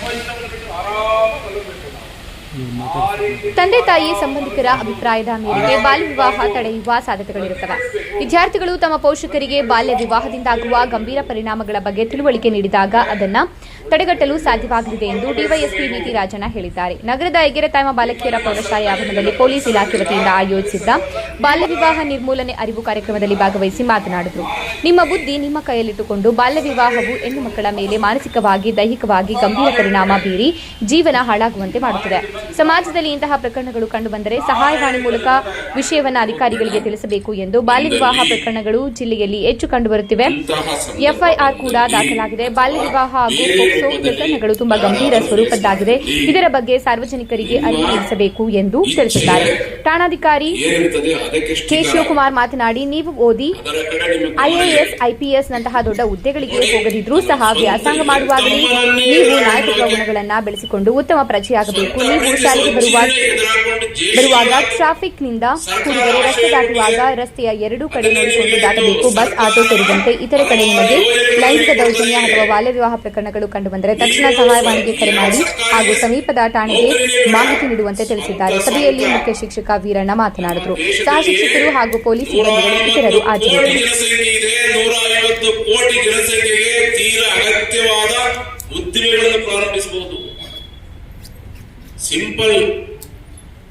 ポイント ತಂದೆ ತಾಯಿ ಸಂಬಂಧಿಕರ ಅಭಿಪ್ರಾಯದ ಮೇರೆಗೆ ಬಾಲ್ಯ ವಿವಾಹ ತಡೆಯುವ ಸಾಧ್ಯತೆಗಳಿರುತ್ತವೆ. ವಿದ್ಯಾರ್ಥಿಗಳು ತಮ್ಮ ಪೋಷಕರಿಗೆ ಬಾಲ್ಯ ವಿವಾಹದಿಂದಾಗುವ ಗಂಭೀರ ಪರಿಣಾಮಗಳ ಬಗ್ಗೆ ತಿಳುವಳಿಕೆ ನೀಡಿದಾಗ ಅದನ್ನ ತಡೆಗಟ್ಟಲು ಸಾಧ್ಯವಾಗಲಿದೆ ಎಂದು ಡಿವೈಎಸ್ಪಿ ನೀತಿ ರಾಜಣ್ಣ ಹೇಳಿದ್ದಾರೆ. ನಗರದ ಎಗೆರೆತಾಯ್ಮ ಬಾಲಕಿಯರ ಪ್ರೌಢಶಾಲೆ ಆವರಣದಲ್ಲಿ ಪೊಲೀಸ್ ಇಲಾಖೆ ವತಿಯಿಂದ ಆಯೋಜಿಸಿದ್ದ ಬಾಲ್ಯ ವಿವಾಹ ನಿರ್ಮೂಲನೆ ಅರಿವು ಕಾರ್ಯಕ್ರಮದಲ್ಲಿ ಭಾಗವಹಿಸಿ ಮಾತನಾಡಿದರು. ನಿಮ್ಮ ಬುದ್ಧಿ ನಿಮ್ಮ ಕೈಯಲ್ಲಿಟ್ಟುಕೊಂಡು ಬಾಲ್ಯ ವಿವಾಹವು ಹೆಣ್ಣು ಮಕ್ಕಳ ಮೇಲೆ ಮಾನಸಿಕವಾಗಿ, ದೈಹಿಕವಾಗಿ ಗಂಭೀರ ಪರಿಣಾಮ ಬೀರಿ ಜೀವನ ಹಾಳಾಗುವಂತೆ ಮಾಡುತ್ತದೆ. ಸಮಾಜದಲ್ಲಿ ಇಂತಹ ಪ್ರಕರಣಗಳು ಕಂಡುಬಂದರೆ ಸಹಾಯವಾಣಿ ಮೂಲಕ ವಿಷಯವನ್ನು ಅಧಿಕಾರಿಗಳಿಗೆ ತಿಳಿಸಬೇಕು ಎಂದು ಬಾಲ್ಯ ವಿವಾಹ ಪ್ರಕರಣಗಳು ಜಿಲ್ಲೆಯಲ್ಲಿ ಹೆಚ್ಚು ಕಂಡುಬರುತ್ತಿವೆ ಎಫ್ಐಆರ್ ಕೂಡ ದಾಖಲಾಗಿದೆ. ಬಾಲ್ಯ ವಿವಾಹ ಹಾಗೂ ಪೋಕ್ಸೋ ಪ್ರಕರಣಗಳು ತುಂಬಾ ಗಂಭೀರ ಸ್ವರೂಪದ್ದಾಗಿದೆ. ಇದರ ಬಗ್ಗೆ ಸಾರ್ವಜನಿಕರಿಗೆ ಅರಿವು ಮೂಡಿಸಬೇಕು ಎಂದು ತಿಳಿಸಿದ್ದಾರೆ. ಠಾಣಾಧಿಕಾರಿ ಕೆ ಶಿವಕುಮಾರ್ ಮಾತನಾಡಿ, ನೀವು ಓದಿ ಐಎಎಸ್ ಐಪಿಎಸ್ ನಂತಹ ದೊಡ್ಡ ಹುದ್ದೆಗಳಿಗೆ ಹೋಗದಿದ್ರೂ ಸಹ ವ್ಯಾಸಂಗ ಮಾಡುವಾಗಲೇ ನೀವು ನಾಯಕತ್ವ ಗುಣಗಳನ್ನು ಬೆಳೆಸಿಕೊಂಡು ಉತ್ತಮ ಪ್ರಜೆಯಾಗಬೇಕು ನೀವು ಶಾಲೆಗೆ ಬರುವಾಗ ಬರುವಾಗ ಟ್ರಾಫಿಕ್ನಿಂದ ಕೂಡಿದರೆ ರಸ್ತೆ ದಾಟುವಾಗ ರಸ್ತೆಯ ಎರಡೂ ಕಡೆ ನೋಡಿಕೊಂಡು ದಾಟಬೇಕು ಬಸ್ ಆಟೋ ಸೇರಿದಂತೆ ಇತರ ಕಡೆ ನಿಮಗೆ ಲೈಂಗಿಕ ದೌರ್ಜನ್ಯ ಅಥವಾ ಬಾಲ್ಯ ವಿವಾಹ ಪ್ರಕರಣಗಳು ಕಂಡುಬಂದರೆ ತಕ್ಷಣ ಸಹಾಯವಾಣಿಗೆ ಕರೆ ಮಾಡಿ ಹಾಗೂ ಸಮೀಪದ ಠಾಣೆಗೆ ಮಾಹಿತಿ ನೀಡುವಂತೆ ತಿಳಿಸಿದ್ದಾರೆ. ಸಭೆಯಲ್ಲಿ ಮುಖ್ಯ ಶಿಕ್ಷಕ ವೀರಣ್ಣ ಮಾತನಾಡಿದರು. ಸಹ ಶಿಕ್ಷಕರು ಹಾಗೂ ಪೊಲೀಸ್ ಸಿಬ್ಬಂದಿಗಳು ಇತರರು ಕೋಟಿ ಹಾಜರಿದ್ದರು ಪ್ರಾರಂಭಿಸಬಹುದು. ಸಿಂಪಲ್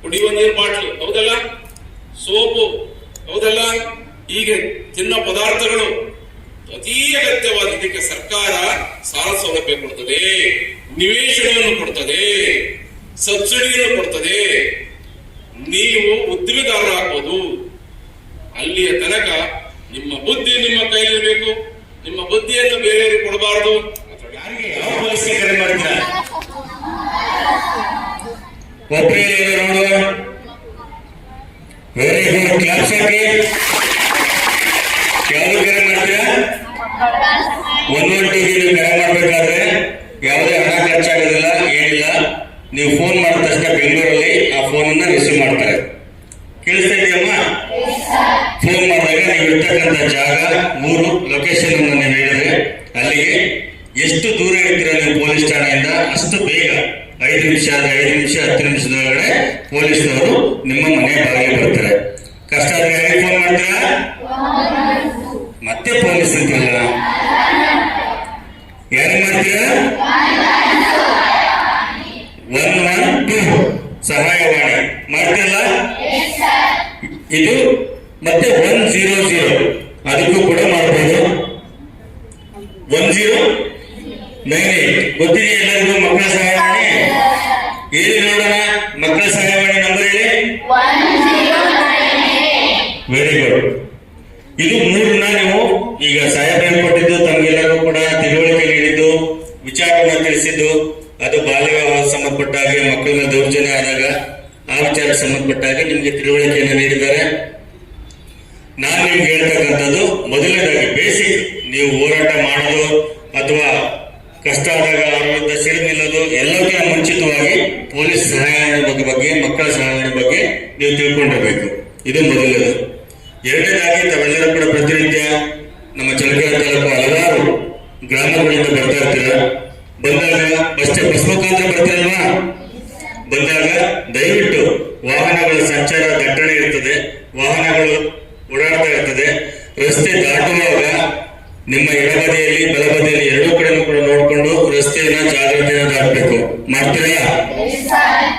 ಕುಡಿಯುವ ನೀರು ಬಾಟ್ಲು, ಹೌದಲ್ಲ? ಸೋಪು, ಹೌದಲ್ಲ? ಹೀಗೆ ತಿನ್ನೋ ಪದಾರ್ಥಗಳು ಅತಿ ಅಗತ್ಯವಾದ ಇದಕ್ಕೆ ಸರ್ಕಾರ ಸಾಲ ಸೌಲಭ್ಯ ಕೊಡ್ತದೆ, ನಿವೇಶನವನ್ನು ಕೊಡ್ತದೆ, ಸಬ್ಸಿಡಿಯನ್ನು ಕೊಡ್ತದೆ. ನೀವು ಉದ್ದಿಮೆದಾರರಾಗ್ಬೋದು. ಅಲ್ಲಿಯ ತನಕ ನಿಮ್ಮ ಬುದ್ಧಿ ನಿಮ್ಮ ಕೈಲಿರಬೇಕು ನಿಮ್ಮ ಬುದ್ಧಿಯನ್ನು ಬೇರೆಯವರಿಗೆ ಕೊಡಬಾರದು. ಯಾರಿಗೆ ಯಾವ ಕರೆ ನೋಡುವ ವೆರಿ ಗುಡ್ ಕ್ಲಾಸ್ ಹಾಕಿ ಯಾವ್ದು ಕರೆ ಮಾಡ್ತೀರಾ? ಒಂದೊಂದು ಟಿವಿ ಕರೆ ಮಾಡಬೇಕಾದ್ರೆ ಯಾವುದೇ ಹಣ ಖರ್ಚಾಗೋದಿಲ್ಲ, ಏನಿಲ್ಲ. ನೀವು ಫೋನ್ ಮಾಡಿದ ತಕ್ಷಣ ಬೆಂಗಳೂರಲ್ಲಿ ಆ ಫೋನ್ ಅನ್ನ ರಿಸೀವ್ ಮಾಡ್ತಾರೆ. ಕೇಳಿಸ್ತಾ ಫೋನ್ ಮಾಡಿದಾಗ ನೀವು ಇರ್ತಕ್ಕಂಥ ಜಾಗ ಮೂರು ಲೊಕೇಶನ್ ಅನ್ನು ನೀವು ಹೇಳಿದ್ರೆ ಅಲ್ಲಿಗೆ ಎಷ್ಟು ದೂರ ಇರ್ತೀರ ನೀವು ಪೊಲೀಸ್ ಠಾಣೆಯಿಂದ? ಅಷ್ಟು ಬೇಗ. ಐದು ನಿಮಿಷ ಆದ್ರೆ ಐದು ನಿಮಿಷ, ಹತ್ತು ನಿಮಿಷದೊಳಗಡೆ ಪೊಲೀಸ್ನವರು ನಿಮ್ಮ ಮನೆ ಬಾಗಿಲು ಬರ್ತಾರೆ. ಕಷ್ಟ ಆದ್ರೆ ಯಾರಿಗೆ ಫೋನ್ ಮಾಡ್ತೀರಾ? ಮತ್ತೆ ಪೊಲೀಸ್ ಅಂತೀರಲ್ಲ ಯಾರಿಗೆ ಮಾಡ್ತೀರಾ? ಒನ್ ಒನ್ ಟೂ ಸಹಾಯವಾಣಿ ಮಾಡ್ತಿರಲ್ಲ? ಇದು ಮತ್ತೆ ಒನ್ ಜೀರೋ ಜೀರೋ ಅದಕ್ಕೂ ಕೂಡ ಮಾಡಬಹುದು ಒನ್ ಜೀರೋ ಏಟ್ ಗೊತ್ತಿದೆ ಎಲ್ಲರಿಗೂ ಮಕ್ಕಳ ಸಹಾಯವಾಣಿ ಹೇಳಿ ನೋಡೋಣ? ಮಕ್ಕಳ ಸಹಾಯವಾಣಿ ನಂಬರ್ ಹೇಳಿ. ವೆರಿ ಗುಡ್ ಇದು ಮೂರನ್ನ ನೀವು ಈಗ ಸಾಹೇಬ್ರು ಕೊಟ್ಟಿದ್ದು, ತಮಗೆಲ್ಲರಿಗೂ ಕೂಡ ತಿಳುವಳಿಕೆ ನೀಡಿದ್ದು ವಿಚಾರವನ್ನ ತಿಳಿಸಿದ್ದು, ಅದು ಬಾಲ್ಯ ಸಂಬಂಧಪಟ್ಟ ಮಕ್ಕಳ ಮೇಲೆ ದೌರ್ಜನ್ಯ ಆದಾಗ, ಆ ವಿಚಾರಕ್ಕೆ ಸಂಬಂಧಪಟ್ಟ ನಿಮಗೆ ತಿಳುವಳಿಕೆಯನ್ನು ನೀಡಿದ್ದಾರೆ. ನಾನು ನಿಮ್ಗೆ ಹೇಳ್ತಕ್ಕಂಥದ್ದು, ಮೊದಲನೇದಾಗಿ, ಬೇಸಿಕ್, ನೀವು ಹೋರಾಟ ಮಾಡೋದು ಅಥವಾ ಕಷ್ಟ ಆದಾಗ ಅವ್ರ ವಿರುದ್ಧ ಸಿಡಿದು ನಿಲ್ಲೋದು ಮುಂಚಿತವಾಗಿ ಪೊಲೀಸ್ ಸಹಾಯವಾಣಿ ಬಗ್ಗೆ ಬಗ್ಗೆ, ಮಕ್ಕಳ ಸಹಾಯವಾಣಿ ಬಗ್ಗೆ ನೀವು ತಿಳ್ಕೊಂಡಿರಬೇಕು. ಇದು ಮೊದಲನೇದು ಎರಡನೇದಾಗಿ ತಾವೆಲ್ಲರೂ ಕೂಡ ಪ್ರತಿನಿತ್ಯ ನಮ್ಮ ಚಳ್ಳಕೆರೆ ತಾಲೂಕು ಹಲವಾರು ಗ್ರಾಮಗಳಿಂದ ಬರ್ತಾ ಇರ್ತೀರ? ಬಂದಾಗ ಬಸ್ ಬಸ್ ಮುಖಾಂತರ ಬರ್ತೀರಲ್ವಾ? ಬಂದಾಗ ದಯವಿಟ್ಟು ವಾಹನಗಳ ಸಂಚಾರ ದಟ್ಟಣೆ ಇರ್ತದೆ, ವಾಹನಗಳು ಓಡಾಡ್ತಾ ಇರ್ತದೆ, ರಸ್ತೆ ದಾಟುವಾಗ ನಿಮ್ಮ ಎಡಬದಿಯಲ್ಲಿ ಬಲಬದಿಯಲ್ಲಿ ಎರಡೂ ಕಡೆನೂ ಕೂಡ ನೋಡಿಕೊಂಡು ರಸ್ತೆಯನ್ನ ಜಾಗ್ರತೆಯನ್ನು ದಾಟಬೇಕು. ಮಾಡ್ತೀರಾ?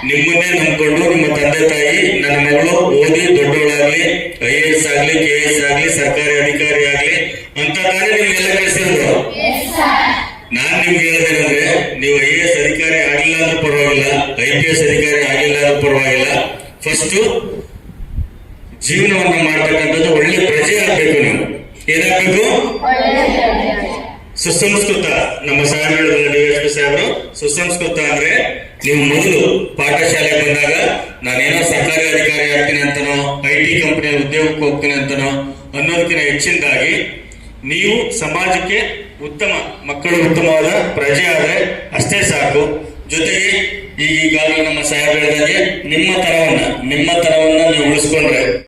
ನಿಮ್ಮನ್ನೇ ನಂಬ್ಕೊಂಡು ನಿಮ್ಮ ತಂದೆ ತಾಯಿ ನನ್ನ ಮಗಳು ಓದಿ ದೊಡ್ಡವಳಾಗ್ಲಿ ಐ ಎ ಎಸ್ ಆಗ್ಲಿ ಕೆ ಎಸ್ ಆಗ್ಲಿ ಸರ್ಕಾರಿ ಅಧಿಕಾರಿ ಆಗ್ಲಿ ಅಂತ ತಾನೇ ನಿಮ್ಗೆಲ್ಲ ಕಳಿಸಿದ್ರು ನಾನ್ ನಿಮ್ಗೆ ಹೇಳ್ದೇನಂದ್ರೆ ನೀವು ಐ ಎ ಎಸ್ ಅಧಿಕಾರಿ ಆಗಿಲ್ಲ ಅಂದ್ರೂ ಪರವಾಗಿಲ್ಲ ಐ ಪಿ ಎಸ್ ಅಧಿಕಾರಿ ಆಗಿಲ್ಲ ಅಂದ್ರೂ ಪರವಾಗಿಲ್ಲ. ಫಸ್ಟ್ ಜೀವನವನ್ನ ಮಾಡ್ತಕ್ಕಂಥದ್ದು ಒಳ್ಳೆ ಪ್ರಜೆ ಆಗ್ಬೇಕು ನೀವು. ಏನಾಗ್ಬೇಕು? ಸುಸಂಸ್ಕೃತ ನಮ್ಮ ಸಾಹೇಬರು ಸುಸಂಸ್ಕೃತ ಅಂದ್ರೆ ನೀವು ಮೊದಲು ಪಾಠಶಾಲೆಗೆ ಬಂದಾಗ ನಾನೇನೋ ಸರ್ಕಾರಿ ಅಧಿಕಾರಿ ಆಗ್ತೀನಿ ಅಂತನೋ, ಐ ಟಿ ಕಂಪನಿಯ ಉದ್ಯೋಗಕ್ಕೆ ಹೋಗ್ತೀನಿ ಅಂತನೋ ಅನ್ನೋದಕ್ಕಿಂತ ಹೆಚ್ಚಿನದಾಗಿ ನೀವು ಸಮಾಜಕ್ಕೆ ಉತ್ತಮ ಮಕ್ಕಳು ಉತ್ತಮವಾದ ಪ್ರಜೆ ಆದರೆ ಅಷ್ಟೇ ಸಾಕು. ಜೊತೆಗೆ ಈಗಾಗಲೇ ನಮ್ಮ ಸಾಹೇಬ್ ನಿಮ್ಮ ತರವನ್ನ ನಿಮ್ಮ ತರವನ್ನ ನೀವು ಉಳಿಸ್ಕೊಂಡ್ರೆ